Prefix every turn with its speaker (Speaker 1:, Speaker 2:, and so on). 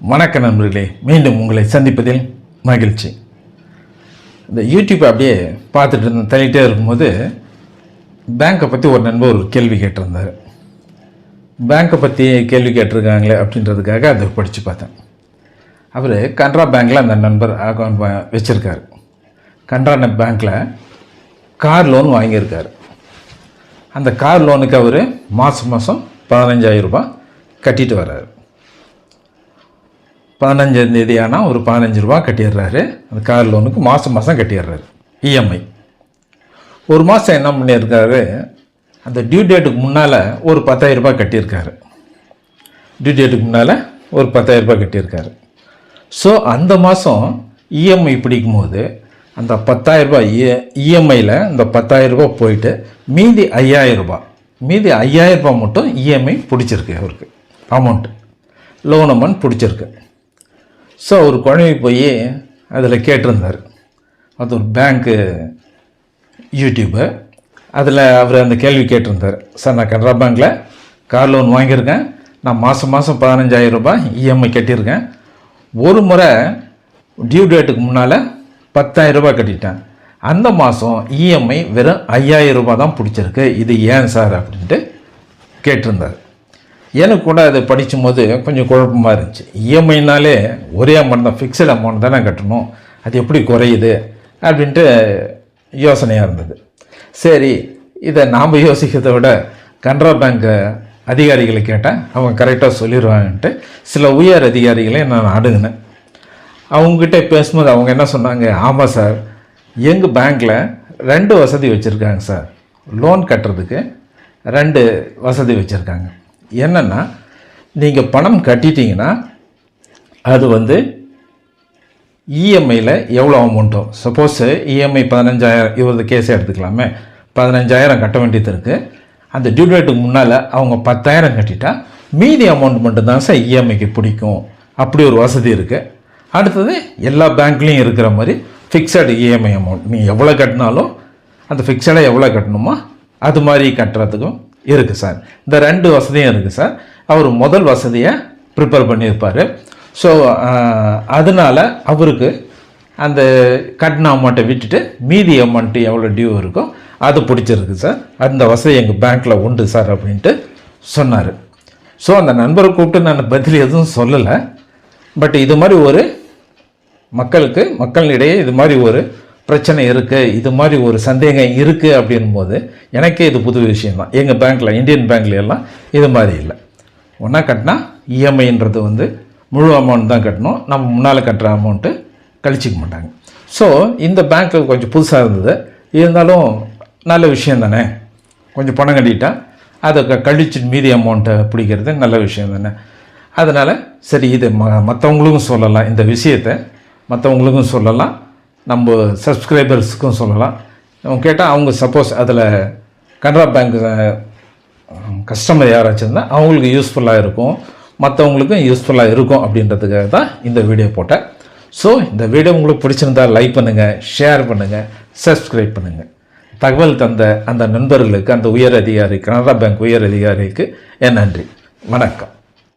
Speaker 1: வணக்க நண்பர்களே மீண்டும் உங்களை சந்திப்பதில் மகிழ்ச்சி. இந்த யூடியூப் அப்படியே பார்த்துட்டு இருந்த தள்ளிகிட்டே இருக்கும்போது பேங்க்கை பற்றி ஒரு நண்பர் ஒரு கேள்வி கேட்டிருந்தார். பேங்க்கை பற்றி கேள்வி கேட்டிருக்காங்களே அப்படின்றதுக்காக அதை படித்து பார்த்தேன். அவர் கனரா பேங்க்கில் அந்த நண்பர் அக்கௌண்ட் வச்சுருக்காரு. கனரா பேங்க்கில் கார் லோன் வாங்கியிருக்கார். அந்த கார் லோனுக்கு அவர் மாதம் மாதம் பதினஞ்சாயிரம் ரூபாய் கட்டிட்டு வர்றாரு. பதினஞ்சாந்தேதி ஆனால் ஒரு பதினஞ்சு ரூபா கட்டிடுறாரு. அந்த கார் லோனுக்கு மாதம் மாதம் கட்டிடுறாரு. இஎம்ஐ ஒரு மாதம் என்ன பண்ணியிருக்காரு? அந்த டியூ டேட்டுக்கு முன்னால் ஒரு பத்தாயிரம் கட்டியிருக்காரு. டியூ டேட்டுக்கு முன்னால் ஒரு பத்தாயிரரூபா கட்டியிருக்காரு. ஸோ அந்த மாதம் இஎம்ஐ பிடிக்கும்போது அந்த பத்தாயிரரூபா ரூபாய் e- இஎம்ஐயில் இந்த பத்தாயிரம் ரூபாய் போயிட்டு மீதி ஐயாயிரம் ரூபாய் மீதி ஐயாயிரரூபா மட்டும் இஎம்ஐ பிடிச்சிருக்கு அவருக்கு. அமௌண்ட் லோன் அமௌண்ட் பிடிச்சிருக்கு. ஸோ அவர் குழம்பி போய் அதில் கேட்டிருந்தார். அது ஒரு பேங்க்கு யூடியூப்பு அதில் அவர் அந்த கேள்வி கேட்டிருந்தார். சார் நான் கனரா பேங்க்கில் கார் லோன் வாங்கியிருக்கேன். நான் மாதம் மாதம் பதினஞ்சாயிரம் ரூபாய் இஎம்ஐ கட்டியிருக்கேன். ஒரு முறை டியூ டேட்டுக்கு முன்னால் பத்தாயிரம் ரூபாய் கட்டிட்டேன். அந்த மாதம் இஎம்ஐ வெறும் ஐயாயிரம் ரூபாய் தான் பிடிச்சிருக்கு. இது ஏன் சார் அப்படின்ட்டு கேட்டிருந்தார். எனக்கு கூட அது படிக்கும் போது கொஞ்சம் குழப்பமாக இருந்துச்சு. இஎம்ஐனாலே ஒரே அமௌண்ட் தான் ஃபிக்ஸட் அமௌண்ட் தானே கட்டணும். அது எப்படி குறையுது அப்படின்ட்டு யோசனையாக இருந்தது. சரி இதை நாம் யோசிக்கிறதை விட கனரா பேங்க் அதிகாரிகளை கேட்டேன். அவங்க கரெக்டாக சொல்லிடுவாங்கன்ட்டு சில உயர் அதிகாரிகளை நான் அணுகினேன். அவங்ககிட்ட பேசும்போது அவங்க என்ன சொன்னாங்க ஆமாம் சார் எங்கள் பேங்க்கில் ரெண்டு வசதி வச்சுருக்காங்க சார் லோன் கட்டுறதுக்கு ரெண்டு வசதி வச்சுருக்காங்க. என்னென்னா நீங்கள் பணம் கட்டிட்டீங்கன்னா அது வந்து இஎம்ஐயில் எவ்வளோ அமௌண்ட்டோ சப்போஸ் இஎம்ஐ பதினஞ்சாயிரம் இவரது கேஸே எடுத்துக்கலாமே. பதினஞ்சாயிரம் கட்ட வேண்டியது இருக்குது அந்த டியூ டேட்டுக்கு முன்னால் அவங்க பத்தாயிரம் கட்டிட்டா மீதி அமௌண்ட் மட்டும்தான் சார் இஎம்ஐக்கு பிடிக்கும். அப்படி ஒரு வசதி இருக்குது அடுத்தது எல்லா பேங்க்லேயும் இருக்கிற மாதிரி ஃபிக்ஸட் இஎம்ஐ அமௌண்ட் நீ எவ்வளோ கட்டினாலும் அந்த ஃபிக்ஸடாக எவ்வளோ கட்டணுமோ அது மாதிரி கட்டுறதுக்கும் இருக்குது சார் இந்த ரெண்டு வசதியும் இருக்குது சார் அவர் முதல் வசதியை ப்ரிப்பேர் பண்ணியிருப்பார். ஸோ அதனால் அவருக்கு அந்த கட்டின அமௌண்ட்டை விட்டுட்டு மீதி அமௌண்ட்டு எவ்வளோ டியூ இருக்கோ அது பிடிச்சிருக்கு சார் அந்த வசதி எங்கள் பேங்க்கில் உண்டு சார் அப்படின்ட்டு சொன்னார். ஸோ அந்த நண்பரை கூப்பிட்டு நான் பதில் எதுவும் சொல்லலை. பட் இது மாதிரி ஒரு மக்களுக்கு மக்களிடையே இது மாதிரி ஒரு பிரச்சனை இருக்குது இது மாதிரி ஒரு சந்தேகம் இருக்குது அப்படின்போது எனக்கே இது புது விஷயம் தான் எங்கள் பேங்க்கில் இந்தியன் பேங்க்ல எல்லாம் இது மாதிரி இல்லை. ஒன்றா கட்டினா இஎம்ஐன்றது வந்து முழு அமௌண்ட் தான் கட்டணும். நம்ம முன்னால் கட்டுற அமௌண்ட்டு கழிச்சிக்க மாட்டாங்க. ஸோ இந்த பேங்க்கு கொஞ்சம் புதுசாக இருந்தது. இருந்தாலும் நல்ல விஷயம் தானே கொஞ்சம் பணம் கட்டிட்டா அதை க கழிச்சு மீதி அமௌண்ட்டை பிடிக்கிறது நல்ல விஷயம் தானே அதனால் சரி இது ம மற்றவங்களுக்கும் சொல்லலாம். இந்த விஷயத்தை மற்றவங்களுக்கும் சொல்லலாம். நம்ம சப்ஸ்கிரைபர்ஸுக்கும் சொல்லலாம். அவங்க கேட்டால் அவங்க சப்போஸ் அதில் கனரா பேங்க் கஸ்டமர் யாராச்சும் இருந்தால் அவங்களுக்கு யூஸ்ஃபுல்லாக இருக்கும். மற்றவங்களுக்கும் யூஸ்ஃபுல்லாக இருக்கும் அப்படின்றதுக்காக தான் இந்த வீடியோ போட்டேன். ஸோ இந்த வீடியோ உங்களுக்கு பிடிச்சிருந்தா லைக் பண்ணுங்கள் ஷேர் பண்ணுங்கள் சப்ஸ்கிரைப் பண்ணுங்கள் தகவல் தந்த அந்த நண்பர்களுக்கு அந்த உயர் அதிகாரி கனரா பேங்க் உயர் அதிகாரிக்கு என் நன்றி. வணக்கம்.